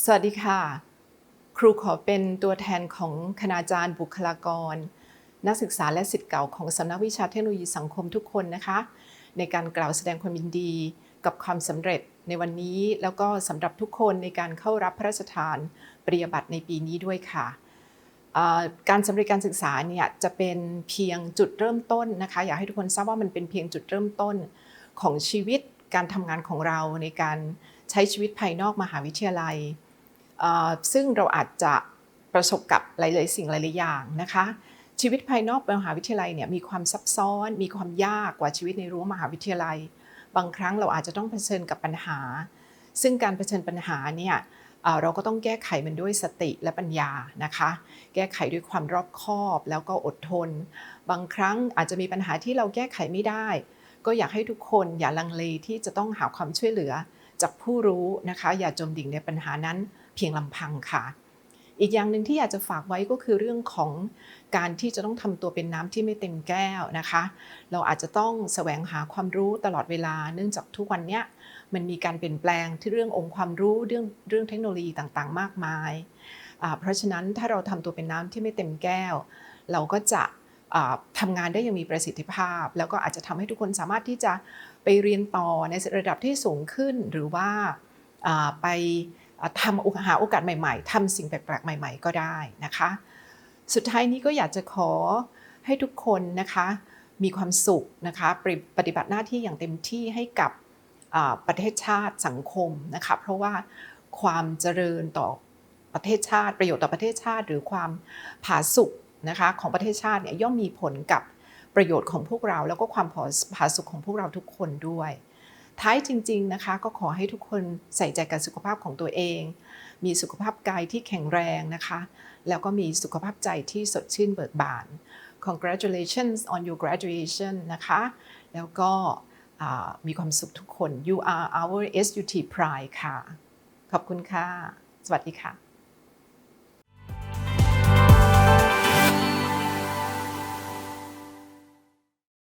สวัสดีค่ะ ครูขอเป็นตัวแทนของคณาจารย์บุคลากร นักศึกษาและสิทธิ์เก่าของสำนักวิชาเทคโนโลยีสังคมทุกคนนะคะ ในการกล่าวแสดงความยินดีกับความสำเร็จในวันนี้ แล้วก็สำหรับทุกคนในการเข้ารับพระราชทานปริญญาบัตรในปีนี้ด้วยค่ะการสำเร็จการศึกษาเนี่ยจะเป็นเพียงจุดเริ่มต้นนะคะ อยากให้ทุกคนทราบว่ามันเป็นเพียงจุดเริ่มต้นของชีวิตการทำงานของเราในการ ใช้ชีวิตภายนอกมหาวิทยาลัย ซึ่งเราอาจจะประสบกับหลาย ๆ สิ่งหลาย ๆ อย่างนะคะ ชีวิตภายนอกมหาวิทยาลัยเนี่ยมีความซับซ้อน มีความยากกว่าชีวิตในรั้วมหาวิทยาลัย บางครั้งเราอาจจะต้องเผชิญกับปัญหา ซึ่งการเผชิญปัญหาเนี่ยเราก็ต้องแก้ไขมันด้วยสติและปัญญานะคะ แก้ไขด้วยความรอบคอบแล้วก็อดทน บางครั้งอาจจะมีปัญหาที่เราแก้ไขไม่ได้ ก็อยากให้ทุกคนอย่าลังเลที่จะต้องหาความช่วยเหลือ จากผู้รู้นะคะ อย่าจมดิ่งในปัญหานั้นเพียงลำพังค่ะ อีกอย่างหนึ่งที่อยากจะฝากไว้ก็คือเรื่องของการที่จะต้องทำตัวเป็นน้ำที่ไม่เต็มแก้วนะคะ เราอาจจะต้องแสวงหาความรู้ตลอดเวลา เนื่องจากทุกวันเนี้ยมันมีการเปลี่ยนแปลงที่เรื่ององค์ความรู้เรื่องเรื่องเทคโนโลยีต่างๆ มากมาย เพราะฉะนั้นถ้าเราทำตัวเป็นน้ำที่ไม่เต็มแก้ว เราก็จะ อ่าทำงานได้อยังมีประสิทธิภาพ แล้วก็อาจจะทำให้ทุกคนสามารถที่จะไปเรียนต่อในระดับที่สูงขึ้น หรือว่าไปทำหาโอกาสใหม่ๆทำสิ่งแปลกๆใหม่ ๆ ก็ได้นะคะ สุดท้ายนี้ก็อยากจะขอให้ทุกคนนะคะมีความสุขนะคะปฏิบัติหน้าที่อย่างเต็มที่ให้กับประเทศชาติสังคมนะคะเพราะว่าความเจริญต่อประเทศชาติ ประโยชน์ต่อประเทศชาติ หรือความผาสุก นะคะของประเทศชาติเนี่ยย่อมมีผลกับประโยชน์ของพวกเรา แล้วก็ความผาสุกของพวกเราทุกคนด้วย ท้ายจริง ๆนะคะ ก็ขอให้ทุกคนใส่ใจกับสุขภาพของตัวเอง มีสุขภาพกายที่แข็งแรงนะคะ แล้วก็มีสุขภาพใจที่สดชื่นเบิกบาน congratulations on your graduation นะคะ แล้วก็มีความสุขทุกคน you are our SUT pride ค่ะ ขอบคุณค่ะ สวัสดีค่ะ